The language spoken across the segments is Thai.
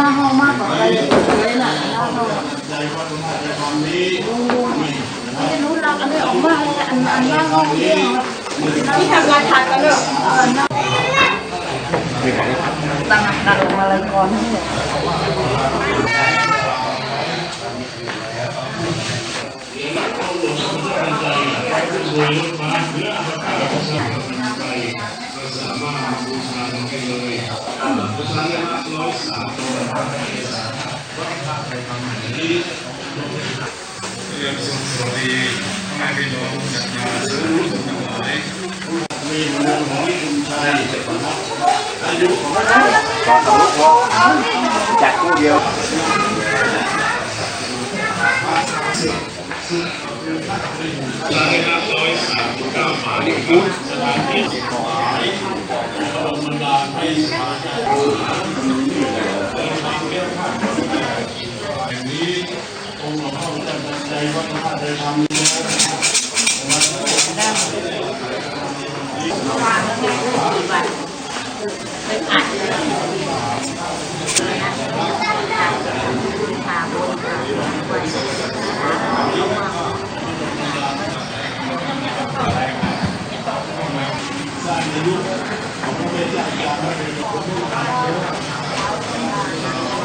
น้าห้องมากกว่าอะไรเลยน่ะหน้าห้องไม่รู้เราอันนี้ออกมาเลยอันอันหน้าห้องเรื่องที่ทำงานทันกันเลยตั้งตัดออกมาเลยก่อนทั้งหมดเรื่องสุขสวัสดีพ่อแม่พี่น้องศรัทธาสาธุชนทั้งหลายมีเมืองของคุณชัยอายุของจัดคู่เดียว สร้างห้าร้อยสามสิบเก้าหมายสถานที่สิบหายพระบรมดาลให้สมาชิกแห่งนี้องค์หลวงพ่อพระเจ้าทันใจวั ดพ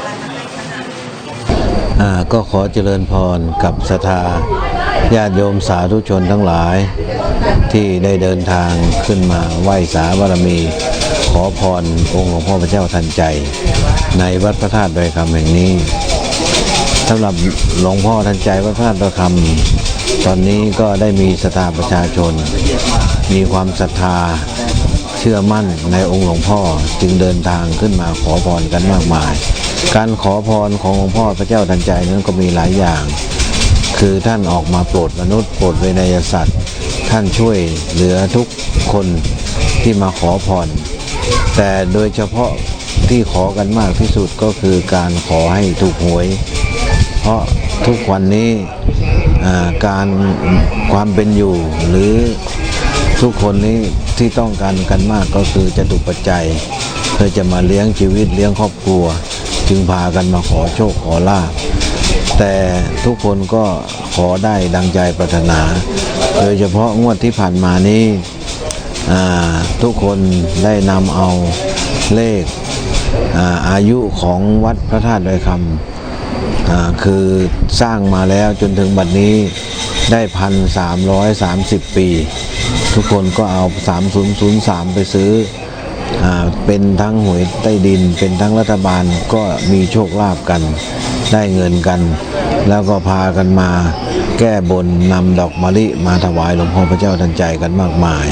ระธาตุไทยธรรมอ่าก็ขอเจริญพรกับศรัทธาญาติโยมสาธุชนทั้งหลาย ที่ได้เดินทางขึ้นมาไหว้สาบารมี ขอพรองค์หลวงพ่อพระเจ้าทันใจ ในวัดพระธาตุดอยคำแห่งนี้สำหรับหลวงพ่อทันใจวัดพระธาตุดอยคำตอนนี้ก็ได้มีศรัทธาประชาชน มีความศรัทธา ชื่อมั่นในองค์หลวงพ่อจึงเดินทางขึ้นมาขอพรกันมากมาย การขอพรของหลวงพ่อพระเจ้าทันใจนั้นก็มีหลายอย่าง คือท่านออกมาโปรดมนุษย์โปรดเวนยสัตว์ ท่านช่วยเหลือทุกคนที่มาขอพร แต่โดยเฉพาะที่ขอกันมากที่สุดก็คือการขอให้ถูกหวย เพราะทุกวันนี้การความเป็นอยู่หรือ ทุกคนนี้ที่ต้องการกันมากก็คือจะถูกปัจจัย เพื่อจะมาเลี้ยงชีวิตเลี้ยงครอบครัว จึงพากันมาขอโชคขอลาภแต่ทุกคนก็ขอได้ดังใจปรารถนา โดยเฉพาะงวดที่ผ่านมานี้ทุกคนได้นำเอาเลขอาอายุของวัดพระธาตุดอยคำคือสร้างมาแล้วจนถึงบัดนี้ ได้พันสามร้อยสามสิบปี ทุกคนก็เอา3003ไปซื้ออเป็นทั้งหวยใต้ดิน เป็นทั้งรัฐบาลก็มีโชคลาภกัน ได้เงินกัน แล้วก็พากันมาแก้บนนำดอกมะลิมาถวายหลวงพ่อพระเจ้าทันใจกันมากมาย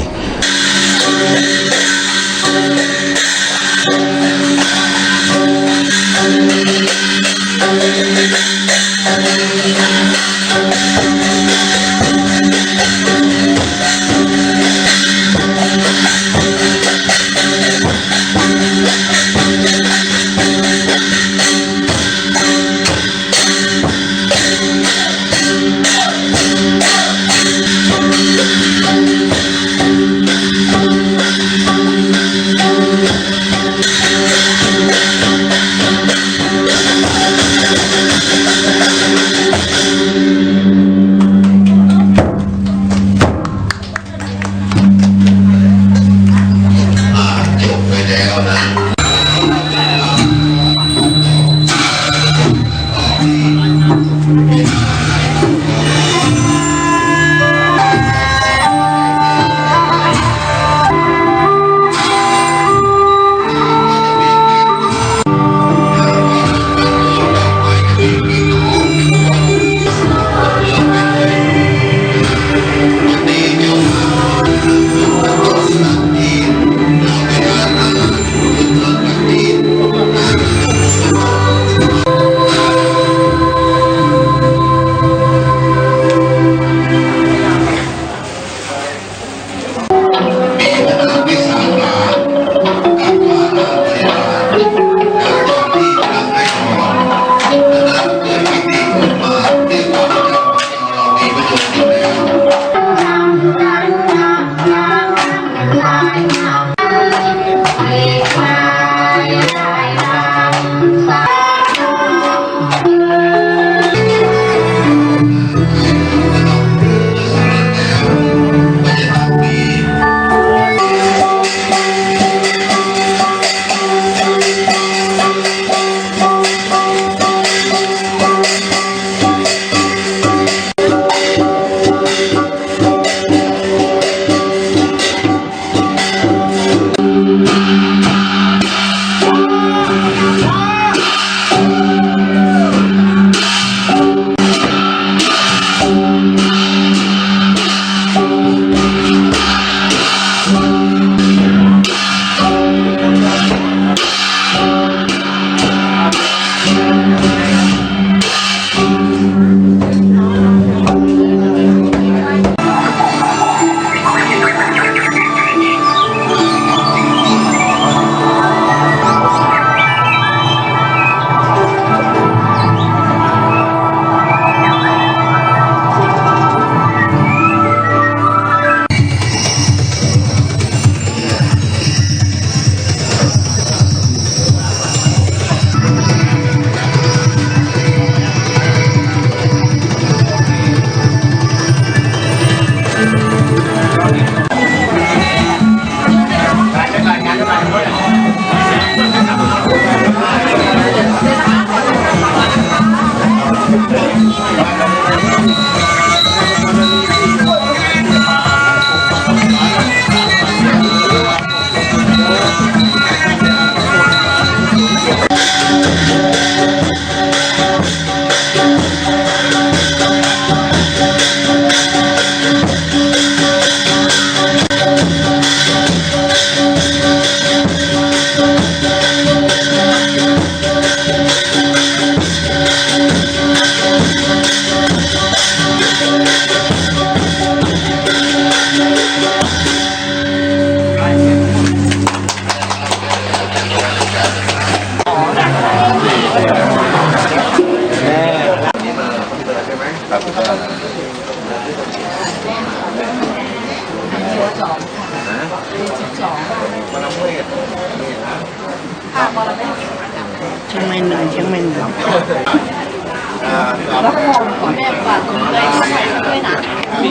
แล้วก็ขอแม่ฝากคุณด้วยเข้าไปด้วยนะ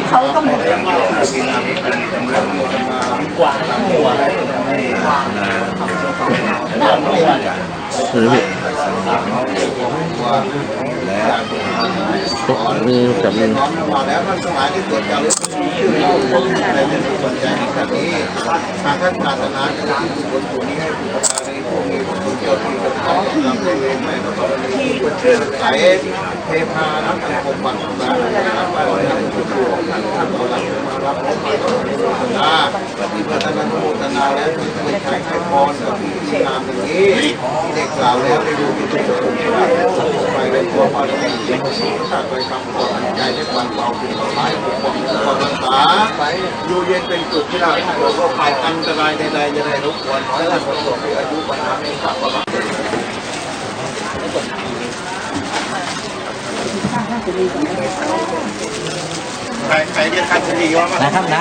เขาก็หมดมีกับมีน้อมมาแล้วท่านทั้ง หลายที่เกิดจากเรื่องชื่อเราคนอะไรเป็นสนใจในขณะนี้หากท่านปรารถนาจะได้ที่บุญส่วนนี้ให้บุญประการในพวกนี้บุญเจ้าที่เจ้าองนำไปเวรใหม่พระบรมีบุญเชื่อใสเทพานักสังคมบัตรต่างๆรับไปแล้วจุดตัวของท่านท่านเรารับมารับพร้อมมาต่อในโมทนาที่เพื่อท่านอนุโมทนาแล้วที่ช่วยใช้ให้พรกับ นี้ที่ได้กล่าวแล้วได้ดูที่เป็นสุขภาพไปในตัวพระองค์ชาติไปคำขอใจได้ความเบาถึงต่อท้ายปกป้องความรักษาอยู่เย็นเป็นสุขที่เราเราก็ภายอันตรายใดๆจะได้รบกวนขอให้ท่านประสบอายุปัญหาในขับประมาใครใครเรียกท่านชลีว่ามา